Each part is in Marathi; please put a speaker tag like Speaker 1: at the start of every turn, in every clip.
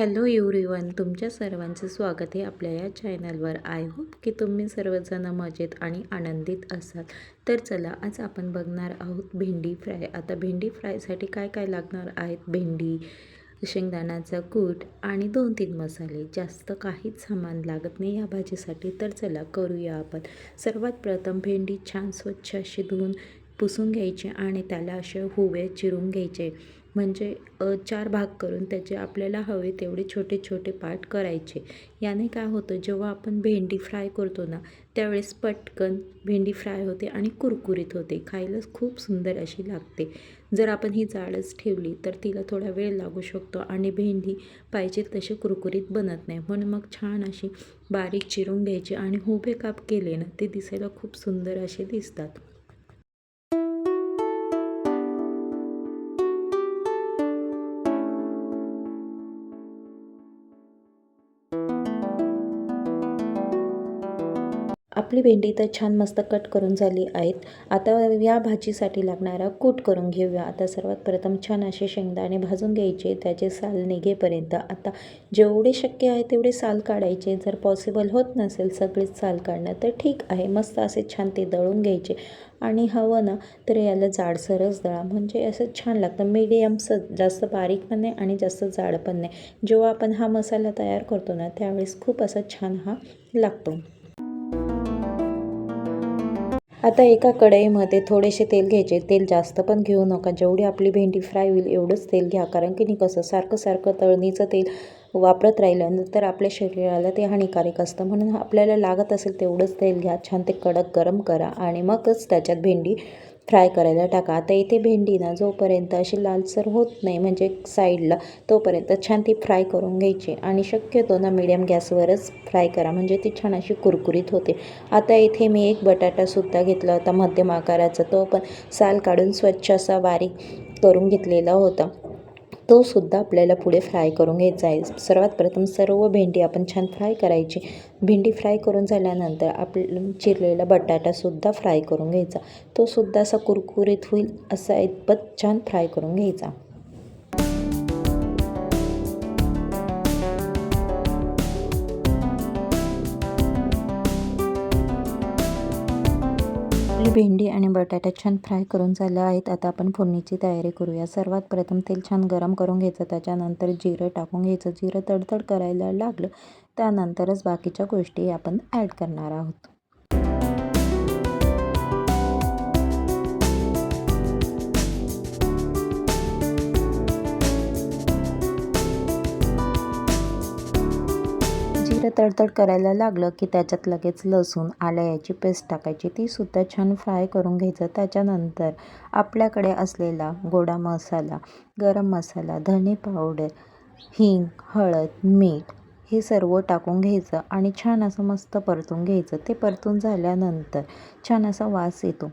Speaker 1: हॅलो एव्हरीवन तुमच्या सर्वांचं स्वागत आहे आपल्या या चॅनलवर आय होप की तुम्ही सर्वजण मजेत आणि आनंदित असाल. तर चला आज आपण बघणार आहोत भेंडी फ्राय. आता भेंडी फ्रायसाठी काय काय लागणार आहेत? भेंडी शेंगदाण्याचा कूट आणि दोन तीन मसाले. जास्त काहीच सामान लागत नाही या भाजीसाठी. तर चला करूया आपण. सर्वात प्रथम भेंडी छान स्वच्छ अशी धुवून पुसून घ्यायचे आणि त्याला असे हुबे चिरून घ्यायचे. म्हणजे चार भाग करून त्याचे आपल्याला हवे तेवढे छोटे छोटे पार्ट करायचे. याने काय होतं जेव्हा आपण भेंडी फ्राय करतो ना त्यावेळेस पटकन भेंडी फ्राय होते आणि कुरकुरीत होते. खायलाच खूप सुंदर अशी लागते. जर आपण ही जाडच ठेवली तर तिला थोडा वेळ लागू शकतो आणि भेंडी पाहिजे तशी कुरकुरीत बनत नाही. म्हणून मग छान अशी बारीक चिरून घ्यायची आणि हुबे काप केले ना ते दिसायला खूप सुंदर असे दिसतात. आपली भेंडी तर छान मस्त कट करून झाली आहेत. आता या भाजीसाठी लागणारा कूट करून घेऊया. आता सर्वात प्रथम छान असे शेंगदाणे भाजून घ्यायचे त्याचे साल निघेपर्यंत. आता जेवढे शक्य आहे तेवढे साल काढायचे. जर पॉसिबल होत नसेल सगळेच साल काढणं तर ठीक आहे. मस्त असे छान ते दळून घ्यायचे. आणि हवं ना तर याला जाडसरच दळा. म्हणजे असं छान लागतं. मीडियमचं जास्त बारीक पण नाही आणि जास्त जाड पण नाही. जेव्हा आपण हा मसाला तयार करतो ना त्यावेळेस खूप असा छान हा लागतो. आता एका कढईमध्ये थोडेसे तेल घ्यायचे. तेल जास्त पण घेऊ नका. जेवढी आपली भेंडी फ्राय होईल एवढंच तेल घ्या. कारण की नाही कसं सारखं सारखं तळणीचं तेल वापरत राहिलं तर आपल्या शरीराला ते हानिकारक असतं. म्हणून आपल्याला लागत असेल तेवढंच तेल घ्या. छान ते कडक गरम करा आणि मगच त्याच्यात भेंडी फ्राय करायला टाका. आता इथे भेंडी ना जोपर्यंत अशी लालसर होत नाही म्हणजे साईडला तोपर्यंत छान ती फ्राय करून घ्यायची. आणि शक्यतो ना मिडियम गॅसवरच फ्राय करा म्हणजे ती छान अशी कुरकुरीत होते. आता इथे मी एक बटाटासुद्धा घेतला होता मध्यम आकाराचा तो पण साल काढून स्वच्छ असा बारीक करून घेतलेला होता. तो सुद्धा आपल्याला पुढे फ्राय करून घ्यायचा आहे. सर्वात प्रथम सर्व भेंडी आपण छान फ्राय करायची. भेंडी फ्राय करून झाल्यानंतर आपलं चिरलेला बटाटासुद्धा फ्राय करून घ्यायचा. तो सुद्धा असा कुरकुरीत होईल असा इतपत छान फ्राय करून घ्यायचा. भेंडी आणि बटाटा छान फ्राय करून झालं आहेत. आता आपण फोडणीची तयारी करूया. सर्वात प्रथम तेल छान गरम करून घ्यायचं. त्याच्यानंतर जिरं टाकून घ्यायचं. जिरं तडतड करायला लागलं. त्यानंतरच बाकीच्या गोष्टी आपण ॲड करणार आहोत. तडतड करायला लागलं की त्याच्यात लगेच लसूण आल्या याची पेस्ट टाकायची. ती सुद्धा छान फ्राय करून घ्यायचं. त्याच्यानंतर आपल्याकडे असलेला गोडा मसाला गरम मसाला धने पावडर हिंग हळद मीठ हे सर्व टाकून घ्यायचं आणि छान असं मस्त परतून घ्यायचं. ते परतून झाल्यानंतर छान असा वास येतो.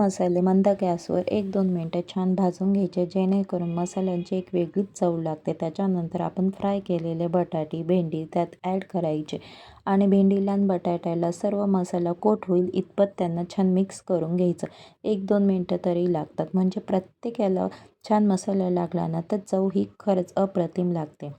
Speaker 1: मसाले मंद गॅसवर एक दोन मिनटं छान भाजून घ्यायचे जेणेकरून मसाल्यांची एक वेगळीच चव लागते. त्याच्यानंतर आपण फ्राय केलेले बटाटी भेंडी त्यात ॲड करायचे आणि भेंडीला आणि बटाट्याला सर्व मसाला कोट होईल इतपत त्यांना छान मिक्स करून घ्यायचं. एक दोन मिनटं तरी लागतात. म्हणजे प्रत्येक याला छान मसाला लागला ना तर चव ही खरंच अप्रतिम लागते.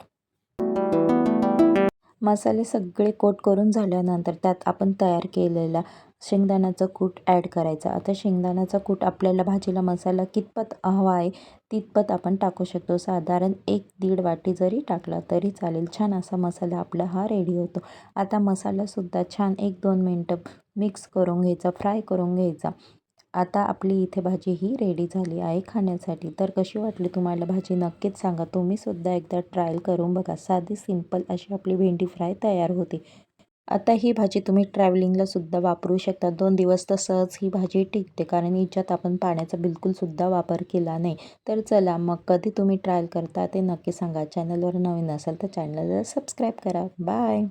Speaker 1: मसाले सगळे कोट करून झाल्यानंतर त्यात आपण तयार केलेला शेंगदाण्याचं कूट ॲड करायचा. आता शेंगदाण्याचा कूट आपल्याला भाजीला मसाला कितपत हवा आहे तितपत आपण टाकू शकतो. साधारण एक दीड वाटी जरी टाकला तरी चालेल. छान असा मसाला आपला हा रेडी होतो. आता मसालासुद्धा छान एक दोन मिनटं मिक्स करून घ्यायचा फ्राय करून घ्यायचा. आता आपली इथे भाजी ही रेडी झाली आहे खाण्यासाठी. तर कशी वाटली तुम्हाला भाजी? नक्कीच सांगा. तुम्हीसुद्धा एकदा ट्रायल करून बघा. साधी सिंपल अशी आपली भेंडी फ्राय तयार होते. आता ही भाजी तुम्ही ट्रॅव्हलिंगला सुद्धा वापरू शकता. दोन दिवस तर सहज ही भाजी टिकते कारण हिच्यात आपण पाण्याचा बिलकुलसुद्धा वापर केला नाही. तर चला मग कधी तुम्ही ट्रायल करता ते नक्की सांगा. चॅनलवर नवीन असाल तर चॅनलला सबस्क्राईब करा. बाय